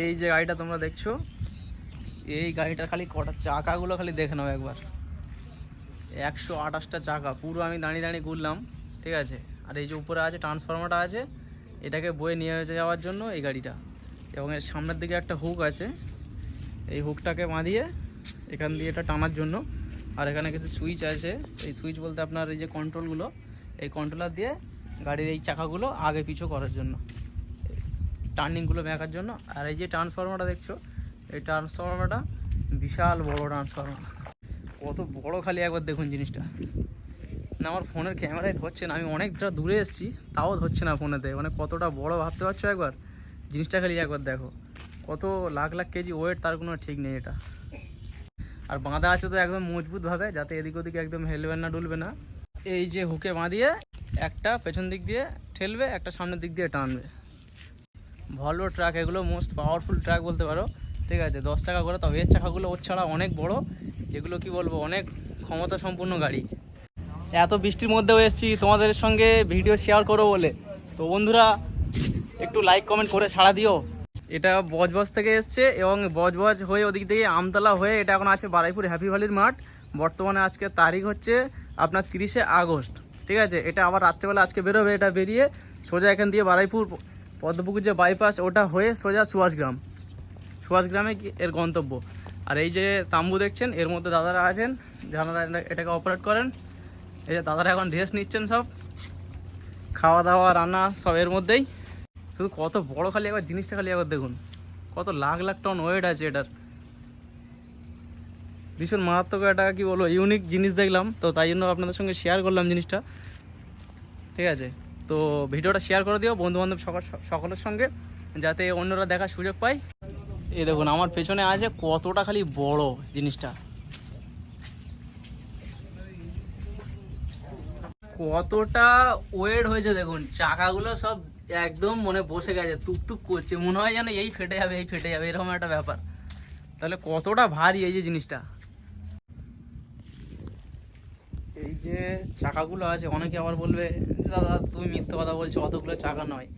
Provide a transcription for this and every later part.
এই যে গাড়িটা তোমরা দেখছ, এই গাড়িটার খালি কটা চাকাগুলো খালি দেখে নাও একবার। একশো আঠাশটা চাকা, পুরো আমি দাঁড়িয়ে দাঁড়িয়ে ঘুরলাম, ঠিক আছে? আর এই যে উপরে আছে ট্রান্সফরমারটা আছে, এটাকে বয়ে নিয়ে যাওয়ার জন্য এই গাড়িটা। এবং এর সামনের দিকে একটা হুক আছে, এই হুকটাকে বাঁধিয়ে এখান দিয়ে এটা টানার জন্য। আর এখানে কিছু সুইচ আছে, এই সুইচ বলতে আপনার এই যে কন্ট্রোলগুলো এই কন্ট্রোলার দিয়ে গাড়ির এই চাকাগুলো আগে পিছু করার জন্য। টার্নিংগুলো ব্যাঁকার জন্য। আর এই যে ট্রান্সফরমারটা দেখছ, এই ট্রান্সফরমারটা বিশাল বড় ট্রান্সফরমার কত বড় খালি একবার দেখুন জিনিসটা। না, আমার ফোনের ক্যামেরায় ধরছে না, আমি অনেকটা দূরে এসেছি, তাও ধরছে না ফোনেতে। মানে কতটা বড় ভাবতে পারছ একবার? জিনিসটা খালি একবার দেখো। কত লাখ লাখ কেজি ওয়েট তার কোনো ঠিক নেই এটা। আর বাঁধা আছে তো একদম মজবুতভাবে, যাতে এদিক ওদিকে একদম হেলবে না, ডুলবে না। এই যে হুকে বাঁধিয়ে একটা পেছন দিক দিয়ে ঠেলবে, একটা সামনের দিক দিয়ে টানবে। ভলভো ট্রাক এগুলো মোস্ট পাওয়ারফুল ট্রাক বলতে পারো। ঠিক আছে, দশ টাকা করে, তবে এর চাকাগুলো ওর ছাড়া অনেক বড়। যেগুলো কি বলব, অনেক ক্ষমতা সম্পন্ন গাড়ি। এত বৃষ্টির মধ্যেও এসেছি, তোমাদের সঙ্গে ভিডিও শেয়ার করো বলে। তো বন্ধুরা, একটু লাইক কমেন্ট করে ছাড়া দিও। এটা বজবজ থেকে এসছে এবং বজবজ হয়ে ওদিক থেকে আমতলা হয়ে এটা এখন আছে বারাইপুর হ্যাপি ভ্যালির মাঠ। বর্তমানে আজকে তারিখ হচ্ছে আপনার তিরিশে আগস্ট। ঠিক আছে, এটা আবার রাত্রেবেলা আজকে বেরোবে, এটা বেরিয়ে সোজা এখান দিয়ে বারাইপুর পদ্মপুকুর যে বাইপাস ওটা হয়ে সোজা সুভাষগ্রাম। সুভাষগ্রামে এর গন্তব্য। আর এই যে তাম্বু দেখছেন, এর মধ্যে দাদারা আছেন যারা এটা- এটাকে অপারেট করেন। এই যে দাদারা এখন ড্রেস নিচ্ছেন সব। খাওয়া দাওয়া, রান্না সব এর মধ্যেই। শুধু কত বড় খালি একবার জিনিসটা খালি একবার দেখুন। কত লাখ লাখ টন ওয়েট আছে এটার। ভীষণ মারাত্মক একটা, কি বলব ইউনিক জিনিস দেখলাম। তো তাই জন্য আপনাদের সঙ্গে শেয়ার করলাম জিনিসটা। ঠিক আছে? তো ভিডিওটা শেয়ার করে দিও বন্ধু বান্ধব সকলের সঙ্গে, যাতে অন্যরা দেখার সুযোগ পায়। এ দেখুন, আমার পেছনে আছে কতটা খালি বড় জিনিসটা। কতটা ওয়েট হয়েছে দেখুন, চাকাগুলো সব একদম মনে বসে গেছে টুকটুক করছে, মনে হয় যেন এই ফেটে যাবে, এই ফেটে যাবে, এরকম একটা ব্যাপার। তাহলে কতটা ভারী এই যে জিনিসটা এই যে চাকাগুলো আছে, অনেকে আবার বলবে, দাদা, তুমি মিথ্যা কথা বলছো, অতগুলো চাকা নয়।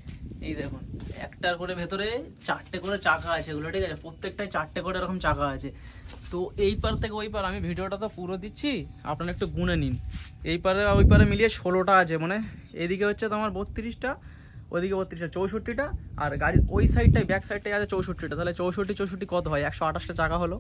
এই দেখুন, একটার করে ভেতরে চারটে করে চাকা আছে এগুলো, ঠিক আছে? প্রত্যেকটাই চারটে করে এরকম চাকা আছে। তো এই পার থেকে ওই পার, আমি ভিডিওটা তো পুরো দিচ্ছি, আপনারা একটু গুনে নিন। এই পারে ওই পারে মিলিয়ে ষোলোটা আছে মানে এদিকে হচ্ছে তোমার বত্রিশটা ওইদিকে বত্রিশটা, চৌষট্টিটা, আর গাড়ির ওই সাইডটাই ব্যাক সাইডটাই আছে চৌষট্টিটা। তাহলে চৌষট্টি চৌষট্টি কত হয়? একশো আঠাশটা চাকা হলো।